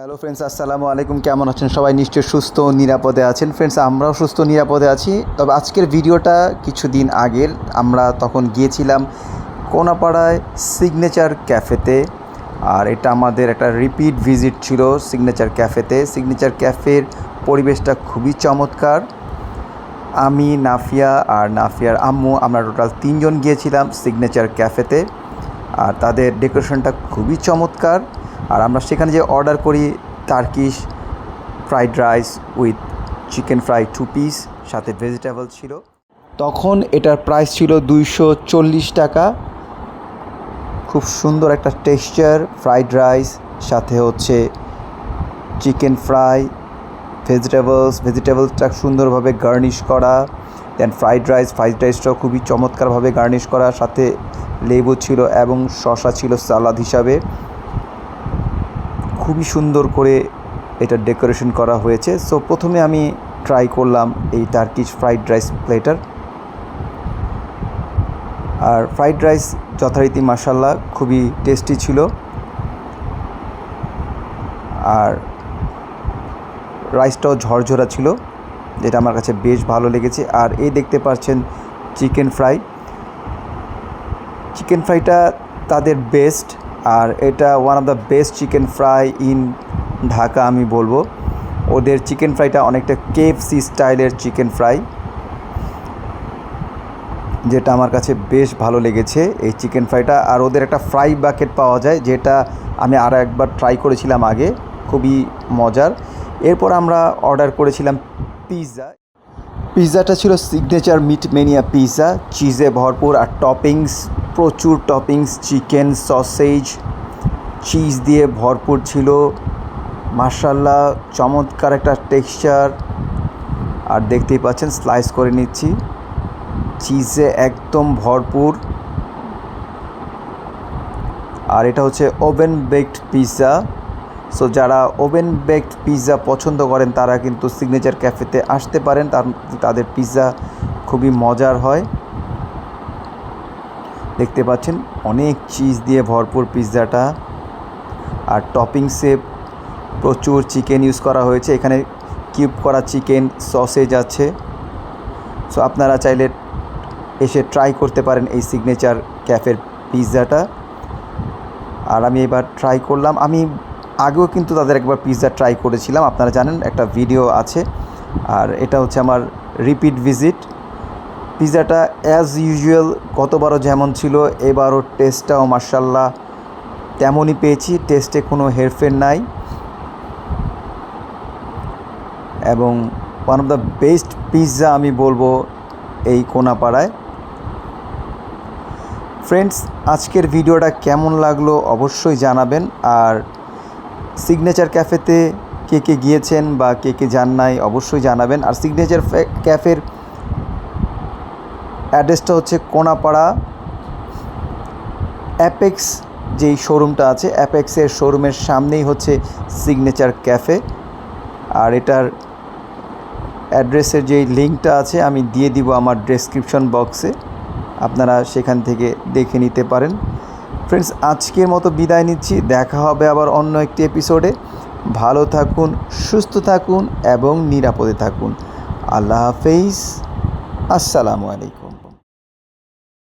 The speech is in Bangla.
হ্যালো ফ্রেন্ডস আসসালামু আলাইকুম। কেমন আছেন সবাই? নিশ্চয়ই সুস্থ নিরাপদে আছেন। ফ্রেন্ডস আমরাও সুস্থ নিরাপদে আছি। তবে আজকের ভিডিওটা কিছুদিন আগের। আমরা তখন গিয়েছিলাম কোনাপাড়ায় সিগনেচার ক্যাফেতে আর এটা আমাদের একটা রিপিট ভিজিট ছিল সিগনেচার ক্যাফেতে সিগনেচার ক্যাফের পরিবেশটা খুবই চমৎকার। আমি, নাফিয়া আর নাফিয়ার আম্মু, আমরা টোটাল তিনজন গিয়েছিলাম সিগনেচার ক্যাফেতে আর তাদের ডেকোরেশনটা খুবই চমৎকার। আর আমরা সেখানে যে অর্ডার করি Turkish fried rice with chicken fry two piece সাথে ভেজিটেবল ছিল। তখন এটার প্রাইস ছিল দুইশো চল্লিশ টাকা। খুব সুন্দর একটা টেক্সচার ফ্রাইড রাইস সাথে হচ্ছে চিকেন ফ্রাই ভেজিটেবলস ভেজিটেবলসটা সুন্দরভাবে গার্নিশ করা। দেন ফ্রাইড রাইস ফ্রাইড রাইসটাও খুবই চমৎকারভাবে গার্নিশ করা। সাথে লেবু ছিল এবং শসা ছিল সালাদ হিসাবে। খুবই সুন্দর করে এটা ডেকোরেশন করা হয়েছে। সো প্রথমে আমি ট্রাই করলাম এই টার্কিশ ফ্রাইড রাইস প্লেটার আর ফ্রাইড রাইস যথারীতি মাসাল্লাহ খুবই টেস্টি ছিল। আর রাইসটাও ঝরঝরা ছিল, যেটা আমার কাছে বেশ ভালো লেগেছে। আর এই দেখতে পাচ্ছেন চিকেন ফ্রাই চিকেন ফ্রাইটা তাদের বেস্ট আর এটা one of the best chicken fry in Dhaka, আমি বলব। ওদের চিকেন ফ্রাইটা অনেকটা কেএফসি স্টাইলের চিকেন ফ্রাই যেটা আমার কাছে বেশ ভালো লেগেছে এই চিকেন ফ্রাইটা আর ওদের একটা ফ্রাই বাকেট পাওয়া যায়, যেটা আমি আরও একবার ট্রাই করেছিলাম আগে। খুবই মজার। এরপর আমরা অর্ডার করেছিলাম পিৎজা পিৎজাটা ছিল সিগনেচার মিট মেনিয়া পিৎজা চিজে ভরপুর আর টপিংস প্রচুর টপিংস চিকেন সসেজ চিজ দিয়ে ভরপুর ছিল। মার্শাল্লাহ চমৎকার একটা টেক্সচার আর দেখতেই পাচ্ছেন স্লাইস করে নিচ্ছি। চিজে একদম ভরপুর। আর এটা হচ্ছে ওভেন বেকড পিৎজা সো যারা ওভেন বেকড পিৎজা পছন্দ করেন, তারা কিন্তু সিগনেচার ক্যাফেতে আসতে পারেন। তার, তাদের পিৎজা খুবই মজার হয়। দেখতে পাচ্ছেন, অনেক চিজ দিয়ে ভরপুর পিৎজাটা আর টপিংসে প্রচুর চিকেন ইউজ করা হয়েছে। এখানে কিউব করা চিকেন সসেজ আছে। সো আপনারা চাইলে এসে ট্রাই করতে পারেন এই সিগনেচার ক্যাফের পিৎজাটা আর আমি এবার ট্রাই করলাম। আমি আগেও কিন্তু তাদের একবার পিৎজা ট্রাই করেছিলাম। আপনারা জানেন, একটা ভিডিও আছে। আর এটা হচ্ছে আমার রিপিট ভিজিট পিৎজাটা অ্যাজ ইউজুয়াল গতবারও যেমন ছিল, এবারও টেস্টটাও মার্শাল্লাহ তেমনই পেয়েছি। টেস্টে কোনো হেরফের নাই। এবং one of the best pizza আমি বলব এই কোনাপাড়ায়। ফ্রেন্ডস আজকের ভিডিওটা কেমন লাগল অবশ্যই জানাবেন। আর সিগনেচার ক্যাফেতে কে কে গিয়েছেন বা কে কে যান নাই অবশ্যই জানাবেন। আর সিগনেচার ক্যাফের অ্যাড্রেসটা হচ্ছে কোনাপাড়া অ্যাপেক্স যেই শোরুমটা আছে অ্যাপেক্সের শোরুমের সামনেই হচ্ছে সিগনেচার ক্যাফে আর এটার অ্যাড্রেসের যেই লিঙ্কটা আছে, আমি দিয়ে দিব আমার ডেসক্রিপশন বক্সে আপনারা সেখান থেকে দেখে নিতে পারেন। ফ্রেন্ডস আজকের মতো বিদায় নিচ্ছি। দেখা হবে আবার অন্য একটি এপিসোডে ভালো থাকুন, সুস্থ থাকুন এবং নিরাপদে থাকুন। আল্লাহ হাফেজ। আসসালামু আলাইকুম।